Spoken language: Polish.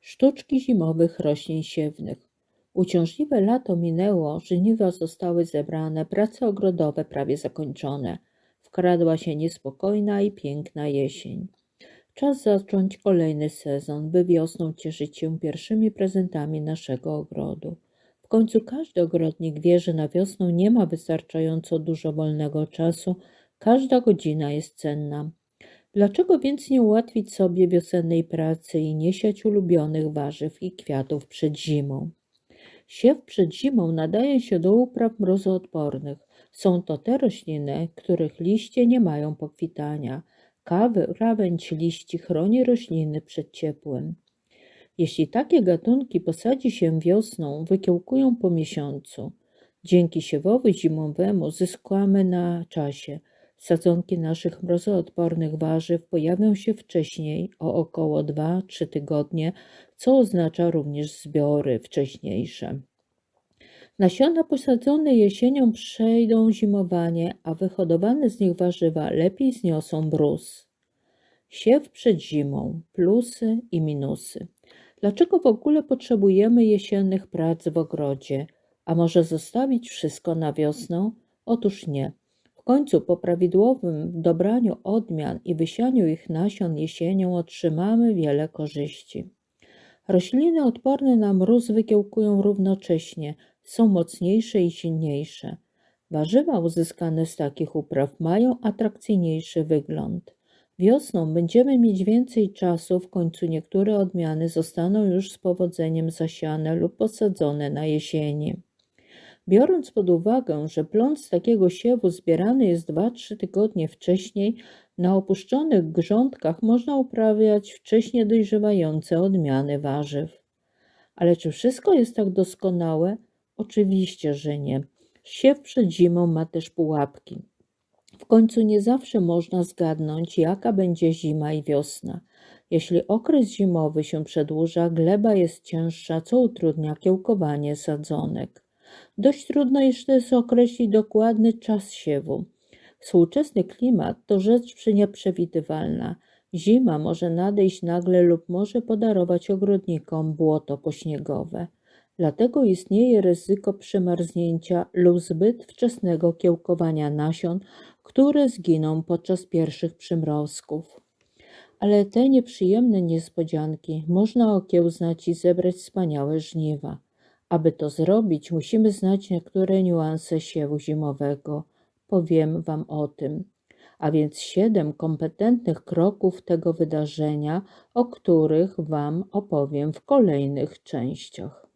Sztuczki zimowych roślin siewnych. Uciążliwe lato minęło, żniwa zostały zebrane, prace ogrodowe prawie zakończone. Wkradła się niespokojna i piękna jesień. Czas zacząć kolejny sezon, by wiosną cieszyć się pierwszymi prezentami naszego ogrodu. W końcu każdy ogrodnik wie, że na wiosnę nie ma wystarczająco dużo wolnego czasu, każda godzina jest cenna. Dlaczego więc nie ułatwić sobie wiosennej pracy i nie siać ulubionych warzyw i kwiatów przed zimą? Siew przed zimą nadaje się do upraw mrozoodpornych. Są to te rośliny, których liście nie mają pokwitania. Kawy, krawędź liści chroni rośliny przed ciepłem. Jeśli takie gatunki posadzi się wiosną, wykiełkują po miesiącu. Dzięki siewowi zimowemu zyskamy na czasie – Sadzonki naszych mrozoodpornych warzyw pojawią się wcześniej, o około 2-3 tygodnie, co oznacza również zbiory wcześniejsze. Nasiona posadzone jesienią przejdą zimowanie, a wyhodowane z nich warzywa lepiej zniosą mróz. Siew przed zimą, plusy i minusy. Dlaczego w ogóle potrzebujemy jesiennych prac w ogrodzie? A może zostawić wszystko na wiosnę? Otóż nie. Końcu po prawidłowym dobraniu odmian i wysianiu ich nasion jesienią otrzymamy wiele korzyści. Rośliny odporne na mróz wykiełkują równocześnie, są mocniejsze i silniejsze. Warzywa uzyskane z takich upraw mają atrakcyjniejszy wygląd. Wiosną będziemy mieć więcej czasu, w końcu niektóre odmiany zostaną już z powodzeniem zasiane lub posadzone na jesieni. Biorąc pod uwagę, że plon z takiego siewu zbierany jest 2-3 tygodnie wcześniej, na opuszczonych grządkach można uprawiać wcześnie dojrzewające odmiany warzyw. Ale czy wszystko jest tak doskonałe? Oczywiście, że nie. Siew przed zimą ma też pułapki. W końcu nie zawsze można zgadnąć, jaka będzie zima i wiosna. Jeśli okres zimowy się przedłuża, gleba jest cięższa, co utrudnia kiełkowanie sadzonek. Dość trudno jeszcze jest określić dokładny czas siewu. Współczesny klimat to rzecz nieprzewidywalna. Zima może nadejść nagle lub może podarować ogrodnikom błoto pośniegowe. Dlatego istnieje ryzyko przemarznięcia lub zbyt wczesnego kiełkowania nasion, które zginą podczas pierwszych przymrozków. Ale te nieprzyjemne niespodzianki można okiełznać i zebrać wspaniałe żniwa. Aby to zrobić, musimy znać niektóre niuanse siewu zimowego. Powiem Wam o tym. A więc siedem kompetentnych kroków tego wydarzenia, o których Wam opowiem w kolejnych częściach.